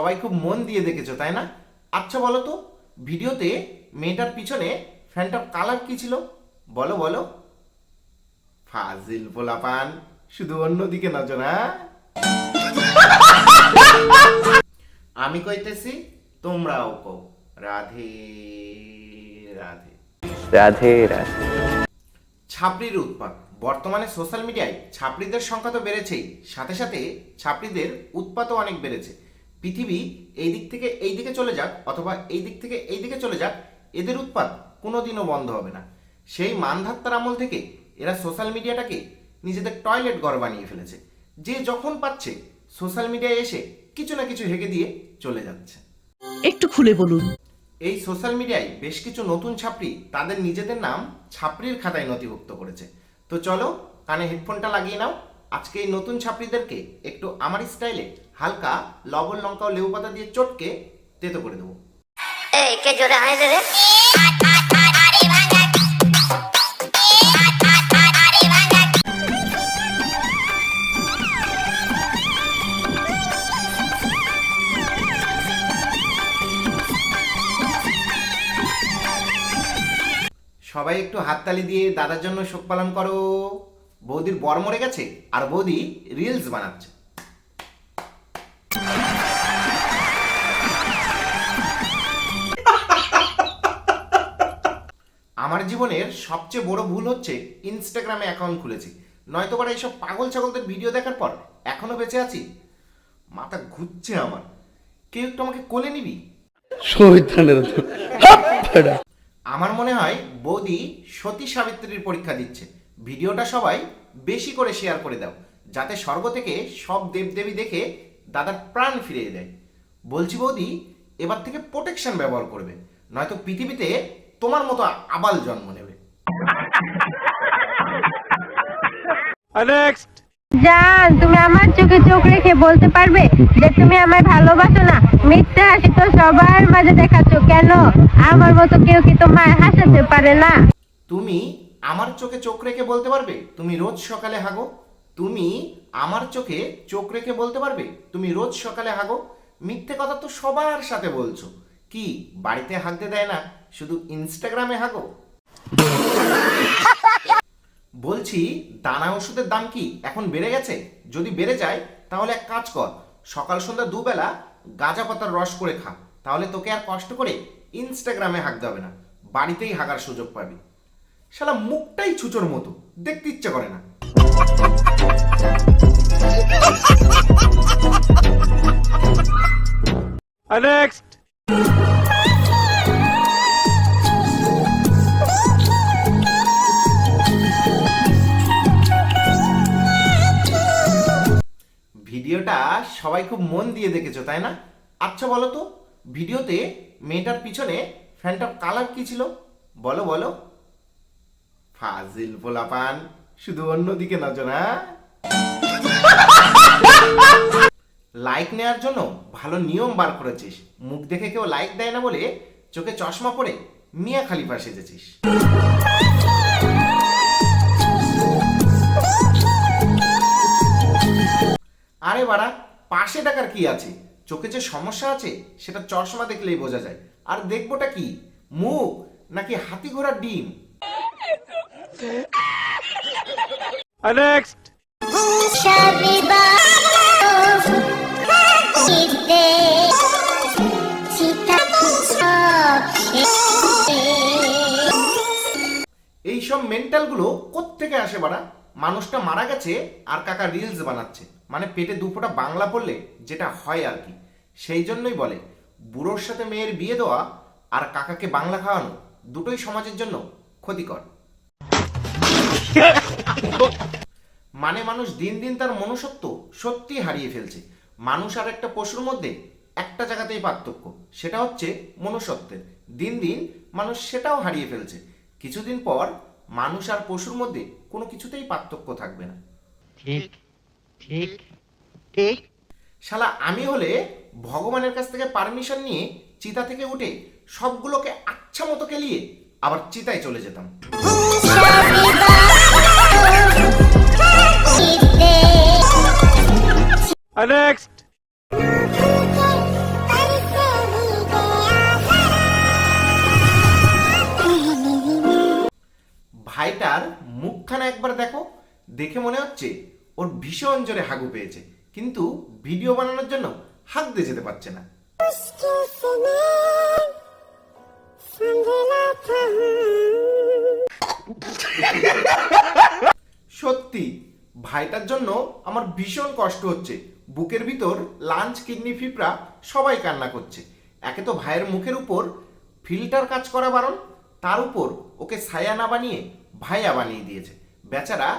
সবাই খুব মন দিয়ে দেখেছ তাই না? আচ্ছা বলো তো ভিডিওতে মেয়েটার পিছনে ফ্যানটার কালার কি ছিল? বলো বলো। ফাজিল পোলাপান শুধু অন্যদিকে নজর হ্যাঁ? আমি কইতেছি তোমরাও কও। রাধে রাধে। রাধে রাধে। ছাপড়ির উৎপাত। বর্তমানে সোশ্যাল মিডিয়ায় ছাপড়িদের সংখ্যা তো বেড়েছেই সাথে সাথে ছাপড়িদের উৎপাতও অনেক বেড়েছে। পৃথিবী এই দিক থেকে এই দিকে চলে যাক অথবা এই দিক থেকে এই দিকে চলে যাক এদের উৎপাত কোনোদিনও বন্ধ হবে না। সেই মানধাত্তার আমল থেকে এরা সোশ্যাল মিডিয়াটাকে নিজেদের টয়লেট ঘর বানিয়ে ফেলেছে। যে যখন পাচ্ছে সোশ্যাল মিডিয়ায় এসে কিছু না কিছু হেগে দিয়ে চলে যাচ্ছে। একটু খুলে বলুন। এই সোশ্যাল মিডিয়ায় বেশ কিছু নতুন ছাপড়ি তাদের নিজেদের নাম ছাপড়ির খাতায় নথিভুক্ত করেছে। তো চলো কানে হেডফোনটা লাগিয়ে নাও। আজকে এই নতুন ছাপড়িদেরকে একটু আমার স্টাইলে হালকা লবণ লঙ্কা ও লেবু পাতা দিয়ে চটকে তেতো করে দেবো। এই কে জোরে হাসে রে সবাই একটু হাততালি দিয়ে দাদার জন্য শোক পালন করো। বৌদির বর মরে গেছে আর বৌদি রিলস বানাচ্ছে। আমার জীবনের সবচেয়ে বড় ভুল হচ্ছে ইনস্টাগ্রামে অ্যাকাউন্ট খুলেছি। নয়তো বা এইসব পাগল ছাগলদের ভিডিও দেখার পর এখনও বেঁচে আছি। মাথা ঘুরছে আমার। কেউ একটু আমাকে কোলে নিবি? আমার মনে হয় বৌদি সতী সাবিত্রীর পরীক্ষা দিচ্ছে। ভিডিওটা সবাই বেশি করে শেয়ার করে দাও যাতে স্বর্গ থেকে সব দেবদেবী দেখে দাদার প্রাণ ফিরিয়ে দেয়। বলছি বৌদি এবার থেকে প্রোটেকশন ব্যবহার করবে। নয়তো পৃথিবীতে তোমার মতো আবাল জন্ম নেবে। জান তুমি আমার চোখে চোখ রেখে বলতে পারবে যে তুমি আমায় ভালোবাসো না। মিথ্যে হাসি তো সবার মাঝে দেখাচ্ছ। কেন? আমার মতো কেউ কি তোমায় হাসাতে পারে না? তুমি আমার চোখে চোখ রেখে বলতে পারবে? তুমি রোজ সকালে হাগো। তুমি আমার চোখে চোখ রেখে বলতে পারবে? তুমি রোজ সকালে হাগো। মিথ্যে কথা তো সবার সাথে বলছো। কি বাড়িতে হাগতে দেয় না? শুধু ইনস্টাগ্রামে হাগো। বলছি, দানা ওষুধের দাম কি এখন বেড়ে গেছে? যদি বেড়ে যায়, তাহলে এক কাজ কর, সকাল সন্ধ্যা দুবেলা গাঁজা পাতার রস করে খা, তাহলে তোকে আর কষ্ট করে ইনস্টাগ্রামে হাঁকতে হবে না, বাড়িতেই হাঁকার সুযোগ পাবি। শালা, মুখটাই ছুচোর মতো, দেখতে ইচ্ছে করে না। ভিডিওটা সবাই খুব মন দিয়ে দেখেছ, তাই না? আচ্ছা বলো তো, ভিডিওতে মেয়েটার পিছনে ফ্যানটার কালার কি ছিল? বলো বলো। ফাজিল পোলাপান, শুধু অন্যদিকে নজর হ্যাঁ? লাইক নেওয়ার জন্য ভালো নিয়ম বার করেছিস। মুখ দেখে কেউ লাইক দেয় না বলে চোখে চশমা পরে মিয়া খালিফা সেজেছিস। আরে বাড়া পাশে টাকার কি আছে? চোখে যে সমস্যা আছে সেটা চশমা দেখলেই বোঝা যায়। আর দেখবোটা কি? মুখ নাকি হাতি ঘোড়ার ডিম? এই সব মেন্টালগুলো কোত্থেকে আসে বাড়া? মানুষটা মারা গেছে আর কাকা রিলস বানাচ্ছে। মানে পেটে দুফোটা বাংলা পড়লে যেটা হয় আর কি। সেই জন্যই বলে, বুড়োর সাথে মেয়ের বিয়ে দেওয়া আর কাকাকে বাংলা খাওয়ানো দুটোই সমাজের জন্য ক্ষতিকর। মানে মানুষ দিন দিন তার মনুষ্যত্ব সত্যি হারিয়ে ফেলছে। মানুষ আর একটা পশুর মধ্যে একটা জায়গাতেই পার্থক্য, সেটা হচ্ছে মনুষ্যত্বের। দিন দিন মানুষ সেটাও হারিয়ে ফেলছে। কিছুদিন পর মানুষ আর পশুর মধ্যে কোনো কিছুতেই পার্থক্য থাকবে না। ঠিক ঠিক ঠিক। শালা আমি হলে ভগবানের কাছ থেকে পারমিশন নিয়ে চিতা থেকে উঠে সবগুলোকে আচ্ছা মতো কেলিয়ে আবার চিতায় চলে যেতাম। ভাইটার মুখখানা একবার দেখো, দেখে মনে হচ্ছে ওর ভীষণ জোরে হাগু পেয়েছে, কিন্তু ভিডিও বানানোর জন্য হাঁক দিয়ে যেতে পারছে না। সত্যি, ভাইটার জন্য আমার ভীষণ কষ্ট হচ্ছে। বুকের ভিতর লাঞ্চ কিডনি, ফিপড়া সবাই কান্না করছে। একে তো ভাইয়ের মুখের উপর ফিল্টার কাজ করা বারণ, তার উপর ওকে ছায়া না বানিয়ে ভাইয়া বানিয়ে দিয়েছে। বেচারা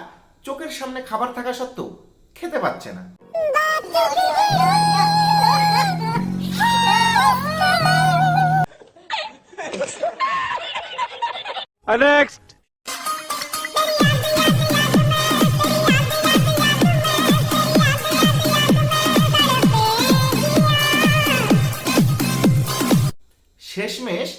চোখের সামনে খাবার থাকা সত্ত্বেও খেতে পাচ্ছে না। নেক্সট শেষমেশ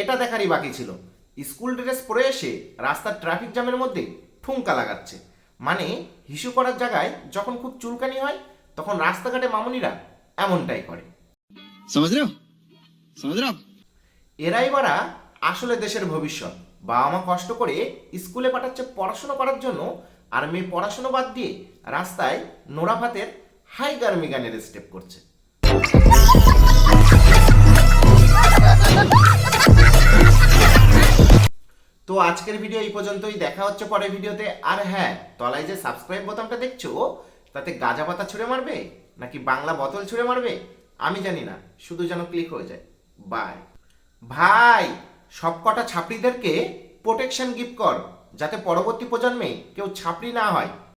এটা দেখারই বাকি ছিল। স্কুল ড্রেস পরে এসে রাস্তার ট্রাফিক জ্যামের মধ্যে ঠুঙ্কা লাগাচ্ছে। মানে হিসু করার জায়গায় যখন খুব চুলকানি হয় তখন রাস্তাঘাটে মামুনিরা এমনটাই করে। এরাই বারা আসলে দেশের ভবিষ্যৎ। বাবা মা কষ্ট করে স্কুলে পাঠাচ্ছে পড়াশোনা করার জন্য আর মেয়ে পড়াশোনা বাদ দিয়ে রাস্তায় নোরাফাতের হাই গার্মি গানের স্টেপ করছে। তো আজকের ভিডিও এই পর্যন্তই। দেখা হচ্ছে পরের ভিডিওতে আর হ্যাঁ তলায় যে সাবস্ক্রাইব বোতামটা দেখছ, তাতে গাঁজা পাতা ছুঁড়ে মারবে? নাকি বাংলা বোতল ছুঁড়ে মারবে? আমি জানি না। শুধু যেন ক্লিক হয়ে যায়। বাই ভাই সব কটা ছাপড়িদেরকে প্রোটেকশন গিফট কর, যাতে পরবর্তী প্রজন্মে কেউ ছাপড়ি না হয়।